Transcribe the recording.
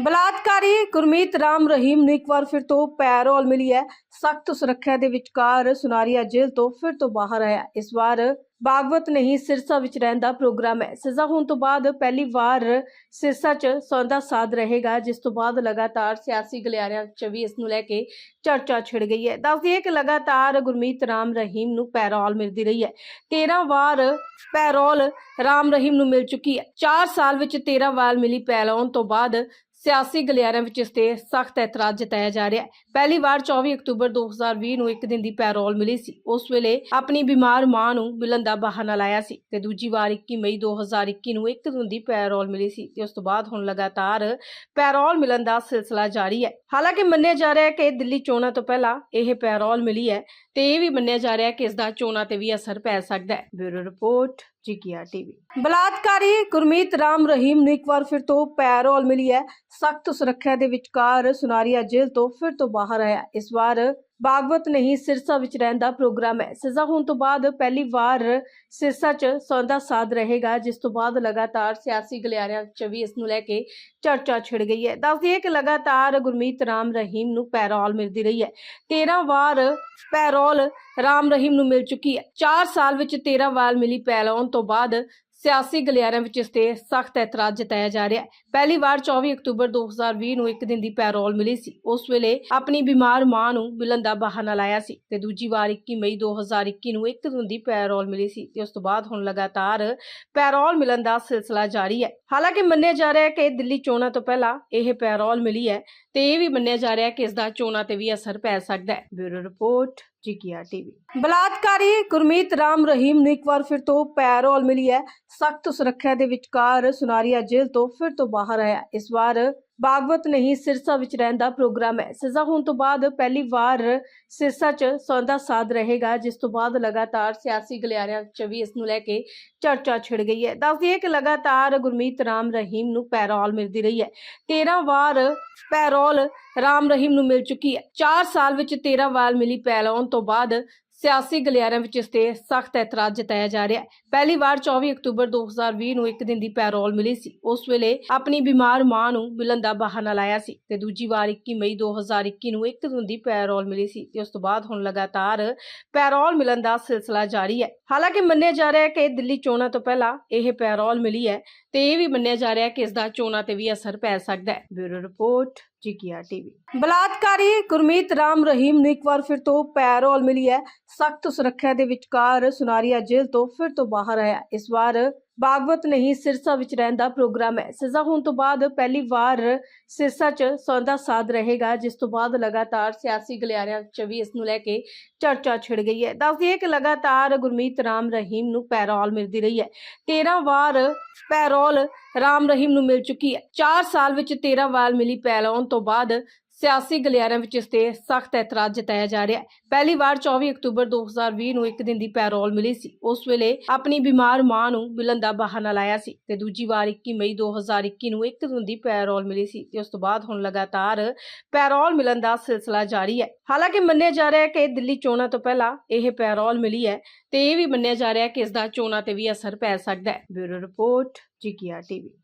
ਬਲਾਤਕਾਰੀ ਗੁਰਮੀਤ ਰਾਮ ਰਹੀਮ ਨੂੰ ਇੱਕ ਵਾਰ ਫਿਰ ਤੋਂ ਪੈਰੋਲ ਮਿਲੀ ਹੈ। ਸਖਤ ਸੁਰੱਖਿਆ ਦੇ ਵਿਚਕਾਰ ਸੁਨਾਰੀਆ ਜੇਲ੍ਹ ਤੋਂ ਫਿਰ ਤੋਂ ਬਾਹਰ ਆਇਆ। ਇਸ ਵਾਰ ਬਾਗਵਤ ਨਹੀਂ, ਸਿਰਸਾ ਵਿੱਚ ਰਹਿਣ ਦਾ ਪ੍ਰੋਗਰਾਮ ਹੈ। ਸਜ਼ਾ ਹੋਣ ਤੋਂ ਬਾਅਦ ਪਹਿਲੀ ਵਾਰ ਸਿਰਸਾ 'ਚ ਸੌਂਦਾ ਸਾਧ ਰਹੇਗਾ, ਜਿਸ ਤੋਂ ਬਾਅਦ ਲਗਾਤਾਰ ਸਿਆਸੀ ਗਲਿਆਰਿਆਂ 'ਚ ਵੀ ਇਸ ਨੂੰ ਲੈ ਕੇ ਚਰਚਾ ਛਿੜ ਗਈ ਹੈ। ਦੱਸ ਦਈਏ ਕਿ ਲਗਾਤਾਰ ਗੁਰਮੀਤ ਰਾਮ ਰਹੀਮ ਨੂੰ ਪੈਰੋਲ ਮਿਲਦੀ ਰਹੀ ਹੈ। 13 ਵਾਰ ਪੈਰੋਲ ਰਾਮ ਰਹੀਮ ਨੂੰ ਮਿਲ ਚੁੱਕੀ ਹੈ। 4 ਸਾਲ ਵਿੱਚ 13 ਵਾਰ ਮਿਲੀ ਪੈਰੋਲ ਤੋਂ ਬਾਅਦ ਸਿਆਸੀ ਗਲਿਆਰਿਆਂ ਵਿੱਚ ਇਸ ਤੇ ਸਖਤ ਇਤਰਾਜ਼ ਜਤਾਇਆ ਜਾ ਰਿਹਾ ਹੈ। ਪਹਿਲੀ ਵਾਰ 24 ਅਕਤੂਬਰ 2020 ਨੂੰ ਇੱਕ ਦਿਨ ਦੀ ਪੈਰੋਲ ਮਿਲੀ ਸੀ। ਉਸ ਵੇਲੇ ਆਪਣੀ ਬਿਮਾਰ ਮਾਂ ਨੂੰ ਮਿਲਣ ਦਾ ਬਹਾਨਾ ਲਾਇਆ ਸੀ ਤੇ ਦੂਜੀ ਵਾਰ 21 ਮਈ 2021 ਨੂੰ ਇੱਕ ਦਿਨ ਦੀ ਪੈਰੋਲ ਮਿਲੀ ਸੀ ਤੇ ਉਸ ਤੋਂ ਬਾਅਦ ਹੁਣ ਲਗਾਤਾਰ ਪੈਰੋਲ ਮਿਲਣ ਦਾ ਸਿਲਸਿਲਾ ਜਾਰੀ ਹੈ। ਹਾਲਾਂਕਿ ਮੰਨਿਆ ਜਾ ਰਿਹਾ ਹੈ ਕਿ ਦਿੱਲੀ ਚੋਣਾਂ ਤੋਂ ਪਹਿਲਾਂ ਇਹ ਪੈਰੋਲ ਮਿਲੀ ਹੈ ਤੇ ਇਹ ਵੀ ਮੰਨਿਆ ਜਾ ਰਿਹਾ ਹੈ ਕਿ ਇਸ ਦਾ ਚੋਣਾਂ ਤੇ ਵੀ ਅਸਰ ਪੈ ਸਕਦਾ ਹੈ। ਬਿਊਰੋ ਰਿਪੋਰਟ, ਜੀਕੀਆਰ ਟੀਵੀ। ਬਲਾਤਕਾਰੀ ਗੁਰਮੀਤ ਰਾਮ ਰਹੀਮ ਨੂੰ ਇੱਕ ਵਾਰ ਫਿਰ ਤੋਂ ਪੈਰੋਲ ਮਿਲੀ ਹੈ। ਸਖਤ ਸੁਰੱਖਿਆ ਦੇ ਵਿਚਕਾਰ ਸੁਨਾਰੀਆ ਜੇਲ੍ਹ ਤੋਂ ਫਿਰ ਤੋਂ ਬਾਹਰ ਆਇਆ। ਇਸ ਵਾਰ ਬਾਗਵਤ ਨਹੀਂ, ਸਿਰਸਾ ਵਿੱਚ ਰਹਿਣ ਦਾ ਪ੍ਰੋਗਰਾਮ ਹੈ। ਸਜ਼ਾ ਹੋਣ ਤੋਂ ਬਾਅਦ ਪਹਿਲੀ ਵਾਰ ਸਿਰਸਾ 'ਚ ਸੌਂਦਾ ਸਾਧ ਰਹੇਗਾ, ਜਿਸ ਤੋਂ ਬਾਅਦ ਲਗਾਤਾਰ ਸਿਆਸੀ ਗਲਿਆਰਿਆਂ 'ਚ ਵੀ ਇਸ ਨੂੰ ਲੈ ਕੇ ਚਰਚਾ ਛਿੜ ਗਈ ਹੈ। ਦੱਸ ਦਈਏ ਕਿ ਲਗਾਤਾਰ ਗੁਰਮੀਤ ਰਾਮ ਰਹੀਮ ਨੂੰ ਪੈਰੋਲ ਮਿਲਦੀ ਰਹੀ ਹੈ। 13 ਵਾਰ ਪੈਰੋਲ ਰਾਮ ਰਹੀਮ ਨੂੰ ਮਿਲ ਚੁੱਕੀ ਹੈ। 4 ਸਾਲ ਵਿੱਚ 13 ਵਾਰ ਮਿਲੀ ਪੈਰੋਲ ਤੋਂ ਬਾਅਦ ਸਿਆਸੀ ਗਲਿਆਰਿਆਂ ਵਿੱਚ ਇਸ ਤੇ ਸਖਤ ਇਤਰਾਜ਼ ਜਤਾਇਆ ਜਾ ਰਿਹਾ ਹੈ। ਪਹਿਲੀ ਵਾਰ 24 ਅਕਤੂਬਰ 2020 ਨੂੰ ਇੱਕ ਦਿਨ ਦੀ ਪੈਰੋਲ ਮਿਲੀ ਸੀ। ਉਸ ਵੇਲੇ ਆਪਣੀ ਬਿਮਾਰ ਮਾਂ ਨੂੰ ਮਿਲਣ ਦਾ ਬਹਾਨਾ ਲਾਇਆ ਸੀ ਤੇ ਦੂਜੀ ਵਾਰ 21 ਮਈ 2021 ਨੂੰ ਇੱਕ ਦਿਨ ਦੀ ਪੈਰੋਲ ਮਿਲੀ ਸੀ ਤੇ ਉਸ ਤੋਂ ਬਾਅਦ ਹੁਣ ਲਗਾਤਾਰ ਪੈਰੋਲ ਮਿਲਣ ਦਾ ਸਿਲਸਿਲਾ ਜਾਰੀ ਹੈ। ਹਾਲਾਂਕਿ ਮੰਨਿਆ ਜਾ ਰਿਹਾ ਹੈ ਕਿ ਦਿੱਲੀ ਚੋਣਾਂ ਤੋਂ ਪਹਿਲਾਂ ਇਹ ਪੈਰੋਲ ਮਿਲੀ ਹੈ ਤੇ ਇਹ ਵੀ ਮੰਨਿਆ ਜਾ ਰਿਹਾ ਹੈ ਕਿ ਇਸ ਦਾ ਚੋਣਾਂ ਤੇ ਵੀ ਅਸਰ ਪੈ ਸਕਦਾ ਹੈ। Bureau report. ਜੀਕੀਆਰ ਟੀਵੀ। ਬਲਾਤਕਾਰੀ ਗੁਰਮੀਤ ਰਾਮ ਰਹੀਮ ਨੂੰ ਇੱਕ ਵਾਰ ਫਿਰ ਤੋਂ ਪੈਰੋਲ ਮਿਲੀ ਹੈ। ਸਖਤ ਸੁਰੱਖਿਆ ਦੇ ਵਿਚਕਾਰ ਸੁਨਾਰੀਆ ਜੇਲ੍ਹ ਤੋਂ ਫਿਰ ਤੋਂ ਬਾਹਰ ਆਇਆ। ਇਸ ਵਾਰ ਬਾਗਵਤ ਨਹੀਂ, ਸਿਰਸਾ ਵਿੱਚ ਰਹਿਣ ਦਾ ਪ੍ਰੋਗਰਾਮ ਹੈ। ਸਜ਼ਾ ਹੋਣ ਤੋਂ ਬਾਅਦ ਪਹਿਲੀ ਵਾਰ ਸਿਰਸਾ 'ਚ ਸੌਂਦਾ ਸਾਧ ਰਹੇਗਾ, ਜਿਸ ਤੋਂ ਬਾਅਦ ਲਗਾਤਾਰ ਸਿਆਸੀ ਗਲਿਆਰਿਆਂ 'ਚ ਵੀ ਇਸ ਨੂੰ ਲੈ ਕੇ ਚਰਚਾ ਛਿੜ ਗਈ ਹੈ। ਦੱਸਦੀ ਹੈ ਕਿ ਲਗਾਤਾਰ ਗੁਰਮੀਤ ਰਾਮ ਰਹੀਮ ਨੂੰ ਪੈਰੋਲ ਮਿਲਦੀ ਰਹੀ ਹੈ। 13 ਵਾਰ ਪੈਰੋਲ ਰਾਮ ਰਹੀਮ ਨੂੰ ਮਿਲ ਚੁੱਕੀ ਹੈ। 4 ਸਾਲ ਵਿੱਚ 13 ਵਾਰ ਮਿਲੀ ਪੈਰੋਲ ਤੋਂ ਬਾਅਦ ਸਿਆਸੀ ਗਲਿਆਰਿਆਂ ਵਿੱਚ ਇਸ ਤੇ ਸਖਤ ਇਤਰਾਜ਼ ਜਤਾਇਆ ਜਾ ਰਿਹਾ ਹੈ। ਪਹਿਲੀ ਵਾਰ 24 ਅਕਤੂਬਰ 2020 ਨੂੰ ਇੱਕ ਦਿਨ ਦੀ ਪੈਰੋਲ ਮਿਲੀ ਸੀ। ਉਸ ਵੇਲੇ ਆਪਣੀ ਬਿਮਾਰ ਮਾਂ ਨੂੰ ਮਿਲਣ ਦਾ ਬਹਾਨਾ ਲਾਇਆ ਸੀ ਤੇ ਦੂਜੀ ਵਾਰ 21 ਮਈ 2021 ਨੂੰ ਇੱਕ ਦਿਨ ਦੀ ਪੈਰੋਲ ਮਿਲੀ ਸੀ ਤੇ ਉਸ ਤੋਂ ਬਾਅਦ ਹੁਣ ਲਗਾਤਾਰ ਪੈਰੋਲ ਮਿਲਣ ਦਾ ਸਿਲਸਿਲਾ ਜਾਰੀ ਹੈ। ਹਾਲਾਂਕਿ ਮੰਨਿਆ ਜਾ ਰਿਹਾ ਹੈ ਕਿ ਦਿੱਲੀ ਚੋਣਾਂ ਤੋਂ ਪਹਿਲਾਂ ਇਹ ਪੈਰੋਲ ਮਿਲੀ ਹੈ। ਤੇ ਇਹ ਵੀ ਮੰਨਿਆ ਜਾ ਰਿਹਾ ਕਿ ਇਸ ਦਾ ਚੋਣਾਂ ਤੇ ਵੀ ਅਸਰ ਪੈ ਸਕਦਾ ਹੈ। ਬਿਊਰੋ ਰਿਪੋਰਟ ਜੀਕੀਆਰ ਟੀਵੀ ਬਲਾਤਕਾਰੀ ਗੁਰਮੀਤ ਰਾਮ ਰਹੀਮ ਨੂੰ ਇੱਕ ਵਾਰ ਫਿਰ ਤੋਂ ਪੈਰੋਲ ਮਿਲੀ ਹੈ। ਸਖਤ ਸੁਰੱਖਿਆ ਦੇ ਵਿਚਕਾਰ ਸੁਨਾਰੀਆ ਜੇਲ੍ਹ ਤੋਂ ਫਿਰ ਤੋਂ ਬਾਹਰ ਆਇਆ। ਇਸ ਵਾਰ ਬਾਗਵਤ ਨਹੀਂ, ਸਿਰਸਾ ਵਿੱਚ ਰਹਿਣ ਦਾ ਪ੍ਰੋਗਰਾਮ ਹੈ। ਸਜ਼ਾ ਹੋਣ ਤੋਂ ਬਾਅਦ ਪਹਿਲੀ ਵਾਰ ਸਿਰਸਾ 'ਚ ਸੌਂਦਾ ਸਾਧ ਰਹੇਗਾ, ਜਿਸ ਤੋਂ ਬਾਅਦ ਲਗਾਤਾਰ ਸਿਆਸੀ ਗਲਿਆਰਿਆਂ 'ਚ ਵੀ ਇਸ ਨੂੰ ਲੈ ਕੇ ਚਰਚਾ ਛਿੜ ਗਈ ਹੈ। ਦੱਸਦੀ ਦਈਏ ਕਿ ਲਗਾਤਾਰ ਗੁਰਮੀਤ ਰਾਮ ਰਹੀਮ ਨੂੰ ਪੈਰੋਲ ਮਿਲਦੀ ਰਹੀ ਹੈ। 13 ਵਾਰ ਪੈਰੋਲ ਰਾਮ ਰਹੀਮ ਨੂੰ ਮਿਲ ਚੁੱਕੀ ਹੈ। 4 ਸਾਲ ਵਿੱਚ 13 ਵਾਰ ਮਿਲੀ ਪੈਰੋਲ ਤੋਂ ਬਾਅਦ ਸਿਆਸੀ ਗਲਿਆਰਿਆਂ ਵਿੱਚ ਇਸ ਤੇ ਸਖਤ ਇਤਰਾਜ਼ ਜਤਾਇਆ ਜਾ ਰਿਹਾ ਹੈ। ਪਹਿਲੀ ਵਾਰ 24 ਅਕਤੂਬਰ 2020 ਨੂੰ ਇੱਕ ਦਿਨ ਦੀ ਪੈਰੋਲ ਮਿਲੀ ਸੀ। ਉਸ ਵੇਲੇ ਆਪਣੀ ਬਿਮਾਰ ਮਾਂ ਨੂੰ ਮਿਲਣ ਦਾ ਬਹਾਨਾ ਲਾਇਆ ਸੀ ਤੇ ਦੂਜੀ ਵਾਰ 21 ਮਈ 2021 ਨੂੰ ਇੱਕ ਦਿਨ ਦੀ ਪੈਰੋਲ ਮਿਲੀ ਸੀ ਤੇ ਉਸ ਤੋਂ ਬਾਅਦ ਹੁਣ ਲਗਾਤਾਰ ਪੈਰੋਲ ਮਿਲਣ ਦਾ ਸਿਲਸਿਲਾ ਜਾਰੀ ਹੈ। ਹਾਲਾਂਕਿ ਮੰਨਿਆ ਜਾ ਰਿਹਾ ਹੈ ਕਿ ਦਿੱਲੀ ਚੋਣਾਂ ਤੋਂ ਪਹਿਲਾਂ ਇਹ ਪੈਰੋਲ ਮਿਲੀ ਹੈ ਤੇ ਇਹ ਵੀ ਮੰਨਿਆ ਜਾ ਰਿਹਾ ਹੈ ਕਿ ਇਸ ਦਾ ਚੋਣਾਂ ਤੇ ਵੀ ਅਸਰ ਪੈ ਸਕਦਾ ਹੈ। ਬਿਊਰੋ ਰਿਪੋਰਟ, ਜੀਕੀਆਰ ਟੀਵੀ।